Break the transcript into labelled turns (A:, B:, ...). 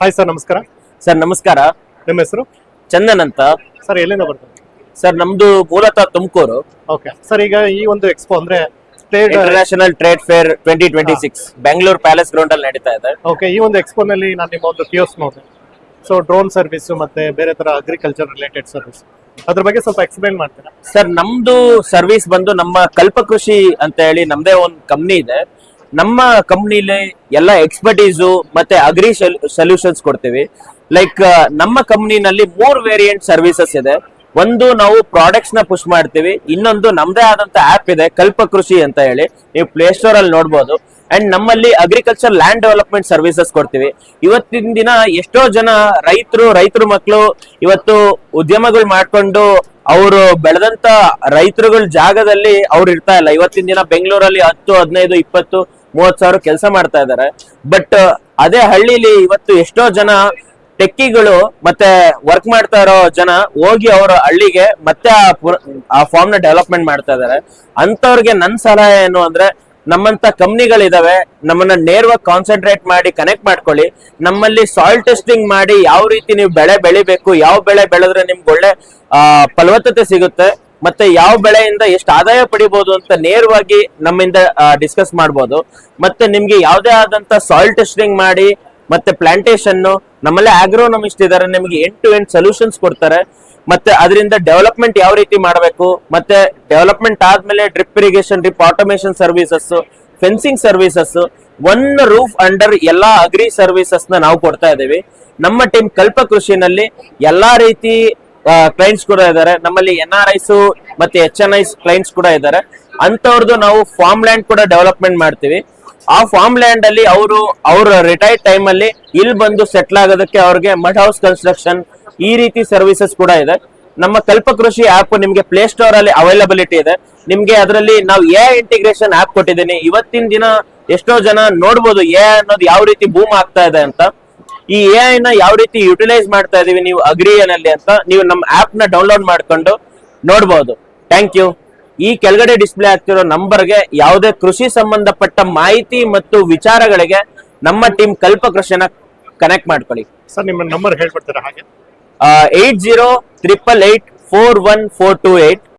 A: Hi sir ನಮಸ್ಕಾರ.
B: Sir ನಮಸ್ಕಾರ.
A: ನಿಮ್ಮ ಹೆಸರು?
B: ಚಂದನ್ ಅಂತ.
A: ಸರ್ ಎಲ್ಲಿಂದ ಬರ್ತಾರೆ?
B: ಸರ್ ನಮ್ದು ಮೂಲತಃ ತುಮಕೂರು.
A: ಓಕೆ ಸರ್ ಈಗ ಈ ಒಂದು ಎಕ್ಸ್ಪೋ ಅಂದ್ರೆ trade
B: international trade fair twenty twenty six Bengaluru palace ground ಅಲ್ಲಿ ನಡೀತಾ ಇದೆ.
A: ಓಕೆ ಈ ಒಂದು ಎಕ್ಸ್ಪೋನಲ್ಲಿ ನಾನು ನಿಮ್ಮ ಒಂದು ಕಿಯೋಸ್ ನೋಡಿದೆ. ಸೊ ಡ್ರೋನ್ ಸರ್ವಿಸ್ ಮತ್ತೆ ಬೇರೆ ತರ ಅಗ್ರಿಕಲ್ಚರ್ ರಿಲೇಟೆಡ್ ಸರ್ವಿಸ್ ಅದ್ರ ಬಗ್ಗೆ ಸ್ವಲ್ಪ ಎಕ್ಸ್ಪ್ಲೈನ್ ಮಾಡ್ತೀರಾ?
B: ಸರ್ ನಮ್ದು ಸರ್ವಿಸ್ ಬಂದು ನಮ್ಮ ಕಲ್ಪಕೃಷಿ ಅಂತ ಹೇಳಿ ನಮ್ದೇ ಒಂದು ಕಂಪ್ನಿ ಇದೆ. ನಮ್ಮ ಕಂಪ್ನಿಲಿ ಎಲ್ಲ ಎಕ್ಸ್ಪರ್ಟೀಸು ಮತ್ತೆ ಅಗ್ರಿ ಸೊಲ್ಯೂಷನ್ಸ್ ಕೊಡ್ತೀವಿ. ಲೈಕ್ ನಮ್ಮ ಕಂಪ್ನಿನಲ್ಲಿ ಮೂರ್ ವೇರಿಯಂಟ್ ಸರ್ವಿಸಸ್ ಇದೆ. ಒಂದು ನಾವು ಪ್ರಾಡಕ್ಟ್ಸ್ನ ಪುಷ್ ಮಾಡ್ತೀವಿ, ಇನ್ನೊಂದು ನಮ್ದೇ ಆದಂತ ಆಪ್ ಇದೆ, ಕಲ್ಪ ಕೃಷಿ ಅಂತ ಹೇಳಿ. ನೀವು ಪ್ಲೇ ಸ್ಟೋರ್ ಅಲ್ಲಿ ನೋಡ್ಬೋದು. ಅಂಡ್ ನಮ್ಮಲ್ಲಿ ಅಗ್ರಿಕಲ್ಚರ್ ಲ್ಯಾಂಡ್ ಡೆವಲಪ್ಮೆಂಟ್ ಸರ್ವಿಸಸ್ ಕೊಡ್ತೀವಿ. ಇವತ್ತಿನ ದಿನ ಎಷ್ಟೋ ಜನ ರೈತರು, ರೈತರ ಮಕ್ಕಳು ಇವತ್ತು ಉದ್ಯಮಗಳು ಮಾಡ್ಕೊಂಡು ಅವರು ಬೆಳೆದಂತ ರೈತರುಗಳ ಜಾಗದಲ್ಲಿ ಅವ್ರು ಇರ್ತಾ ಇಲ್ಲ. ಇವತ್ತಿನ ದಿನ ಬೆಂಗಳೂರಲ್ಲಿ ಹತ್ತು, ಹದಿನೈದು, ಇಪ್ಪತ್ತು ಮೂವತ್ ಸಾವಿರ ಕೆಲಸ ಮಾಡ್ತಾ ಇದ್ದಾರೆ. ಬಟ್ ಅದೇ ಹಳ್ಳಿಲಿ ಇವತ್ತು ಎಷ್ಟೋ ಜನ ಟೆಕ್ಕಿಗಳು ಮತ್ತೆ ವರ್ಕ್ ಮಾಡ್ತಾ ಇರೋ ಜನ ಹೋಗಿ ಅವರ ಹಳ್ಳಿಗೆ ಮತ್ತೆ ಆ ಫಾರ್ಮ್ನ ಡೆವಲಪ್ಮೆಂಟ್ ಮಾಡ್ತಾ ಇದಾರೆ ಅಂತವ್ರಿಗೆ ನನ್ ಸಲಹೆ ಏನು ಅಂದ್ರೆ ನಮ್ಮಂತ ಕಂಪ್ನಿಗಳಿದಾವೆ ನಮ್ಮನ್ನ ನೇರವಾಗಿ ಕಾನ್ಸಂಟ್ರೇಟ್ ಮಾಡಿ ಕನೆಕ್ಟ್ ಮಾಡ್ಕೊಳ್ಳಿ. ನಮ್ಮಲ್ಲಿ ಸಾಯಿಲ್ ಟೆಸ್ಟಿಂಗ್ ಮಾಡಿ, ಯಾವ ರೀತಿ ನೀವು ಬೆಳೆ ಬೆಳಿಬೇಕು, ಯಾವ ಬೆಳೆ ಬೆಳೆದ್ರೆ ನಿಮ್ಗೆ ಒಳ್ಳೆ ಫಲವತ್ತತೆ ಸಿಗುತ್ತೆ. ಮತ್ತೆ ಯಾವ ಬೆಳೆಯಿಂದ ಎಷ್ಟು ಆದಾಯ ಪಡಿಬಹುದು ಅಂತ ನೇರವಾಗಿ ನಮ್ಮಿಂದ ಡಿಸ್ಕಸ್ ಮಾಡಬಹುದು ಮತ್ತೆ ನಿಮ್ಗೆ ಯಾವುದೇ ಆದಂತ ಸಾಯಿಲ್ ಟೆಸ್ಟಿಂಗ್ ಮಾಡಿ, ಮತ್ತೆ ಪ್ಲಾಂಟೇಶನ್ ನಮ್ಮಲ್ಲೇ ಆಗ್ರೋನಮಿಸ್ಟ್ ಇದಾರೆ, ನಿಮಗೆ ಎಂಡ್ ಟು ಎಂಡ್ ಸೊಲ್ಯೂಷನ್ಸ್ ಕೊಡ್ತಾರೆ. ಮತ್ತೆ ಅದರಿಂದ ಡೆವಲಪ್ಮೆಂಟ್ ಯಾವ ರೀತಿ ಮಾಡಬೇಕು, ಮತ್ತೆ ಡೆವಲಪ್ಮೆಂಟ್ ಆದ್ಮೇಲೆ drip irrigation drip automation services fencing services one roof under ಎಲ್ಲಾ ಅಗ್ರಿ ಸರ್ವಿಸಸ್ ನಾವು ಕೊಡ್ತಾ ಇದ್ದೀವಿ. ನಮ್ಮ ಟೀಮ್ ಕಲ್ಪ ಕೃಷಿನಲ್ಲಿ ಎಲ್ಲಾ ರೀತಿ ಕ್ಲೈಂಟ್ಸ್ ಕೂಡ ಇದ್ದಾರೆ ನಮ್ಮಲ್ಲಿ ಎನ್ ಆರ್ ಐಸ್ ಮತ್ತೆ ಎಚ್ ಎನ್ ಐಸ್ ಕ್ಲೈಂಟ್ಸ್ ಕೂಡ ಇದ್ದಾರೆ ಅಂತವ್ರದ್ದು ನಾವು ಫಾರ್ಮ್ ಲ್ಯಾಂಡ್ ಕೂಡ ಡೆವಲಪ್ಮೆಂಟ್ ಮಾಡ್ತೀವಿ. ಆ ಫಾರ್ಮ್ ಲ್ಯಾಂಡ್ ಅಲ್ಲಿ ಅವರು ಅವ್ರ ರಿಟೈರ್ಡ್ ಟೈಮ್ ಅಲ್ಲಿ ಇಲ್ಲಿ ಬಂದು ಸೆಟ್ಲ್ ಆಗೋದಕ್ಕೆ ಅವ್ರಿಗೆ ಮಡ್ ಹೌಸ್ ಕನ್ಸ್ಟ್ರಕ್ಷನ್ ಈ ರೀತಿ ಸರ್ವಿಸಸ್ ಕೂಡ ಇದೆ. ನಮ್ಮ ಕಲ್ಪ ಕೃಷಿ ಆಪ್ ನಿಮ್ಗೆ ಪ್ಲೇ ಸ್ಟೋರ್ ಅಲ್ಲಿ ಅವೈಲಬಿಲಿಟಿ ಇದೆ. ನಿಮ್ಗೆ ಅದರಲ್ಲಿ ನಾವು ಎ ಇಂಟಿಗ್ರೇಷನ್ ಆಪ್ ಕೊಟ್ಟಿದ್ದೀನಿ. ಇವತ್ತಿನ ದಿನ ಎಷ್ಟೋ ಜನ ನೋಡ್ಬೋದು ಎ ಅನ್ನೋದು ಯಾವ ರೀತಿ ಬೂಮ್ ಆಗ್ತಾ ಇದೆ ಅಂತ. ಈ ಎ ನ ಯಾವ ರೀತಿ ಯುಟಿಲೈಸ್ ಮಾಡ್ತಾ ಇದೀವಿ ನೀವು ಅಗ್ರಿಯನಲ್ಲಿ ಅಂತ ನೀವು ನಮ್ಮ ಆಪ್ನ ಡೌನ್ಲೋಡ್ ಮಾಡ್ಕೊಂಡು ನೋಡ್ಬೋದು. ಥ್ಯಾಂಕ್ ಯು ಈ ಕೆಳಗಡೆ ಡಿಸ್ಪ್ಲೇ ಆಗ್ತಿರೋ ನಂಬರ್ಗೆ ಯಾವುದೇ ಕೃಷಿ ಸಂಬಂಧಪಟ್ಟ ಮಾಹಿತಿ ಮತ್ತು ವಿಚಾರಗಳಿಗೆ ನಮ್ಮ ಟೀಮ್ ಕಲ್ಪ ಕೃಷಿನ ಕನೆಕ್ಟ್ ಮಾಡ್ಕೊಳ್ಳಿ.
A: ಸರ್ ನಿಮ್ಮ ನಂಬರ್ ಹೇಳ್ಬಿಡ್ತಾರೆ ಹಾಗೆ?
B: Eight zero triple eight four one four two eight